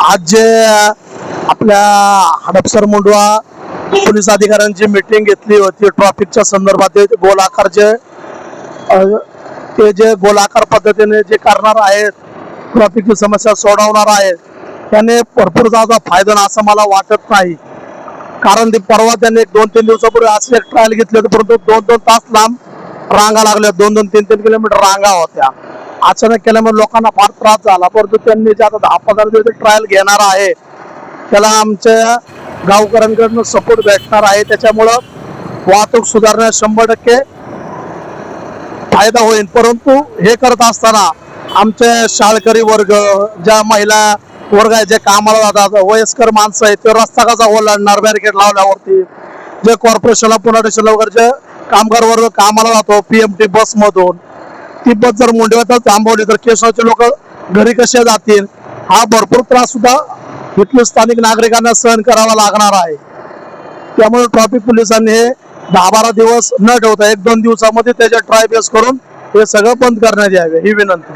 आज जे आपल्या हडपसर मुंडवा पोलीस अधिकाऱ्यांची मीटिंग घेतली होती. ट्रॉफिकच्या संदर्भात ते गोलाकारचे ते जे गोलाकार पद्धतीने जे करणार आहेत ट्रॉफिकची समस्या सोडवणार आहेत त्याने भरपूर जागा फायदा ना असं मला वाटत नाही. कारण ते परवा त्यांनी एक दोन तीन दिवसापूर्वी असे एक ट्रायल घेतले होती परंतु दोन दोन तास लांब रांगा लागल्या. दोन दोन तीन तीन किलोमीटर रांगा होत्या. अचानक केल्यामुळे लोकांना फार त्रास झाला. परंतु त्यांनी जे आता दहा पंधरा दिवस ट्रायल घेणार आहे त्याला आमच्या गावकऱ्यांकडनं सपोर्ट भेटणार आहे. त्याच्यामुळं वाहतूक सुधारण्यास शंभर टक्के फायदा होईल. परंतु हे करत असताना आमचे शाळकरी वर्ग ज्या महिला वर्ग आहे जे कामाला जातात वयस्कर माणसं आहेत ते रस्ता कसा ओलांडणार बॅरिकेड लावल्यावरती? जे कॉर्पोरेशनला पुन्हा वगैरे जे कामगार वर्ग कामाला जातो पीएमटी बस तिब्बत जर मुंडेवातच थांबवली तर केशवाचे लोक घरी कसे जातील? हा भरपूर त्रास सुद्धा इथल्या स्थानिक नागरिकांना सहन करावा लागणार आहे. त्यामुळे ट्रॅफिक पोलिसांनी हे दहा बारा दिवस न ठेवता एक दोन दिवसामध्ये त्याच्या ट्राय बेस करून हे सगळं बंद करण्यात यावे ही विनंती.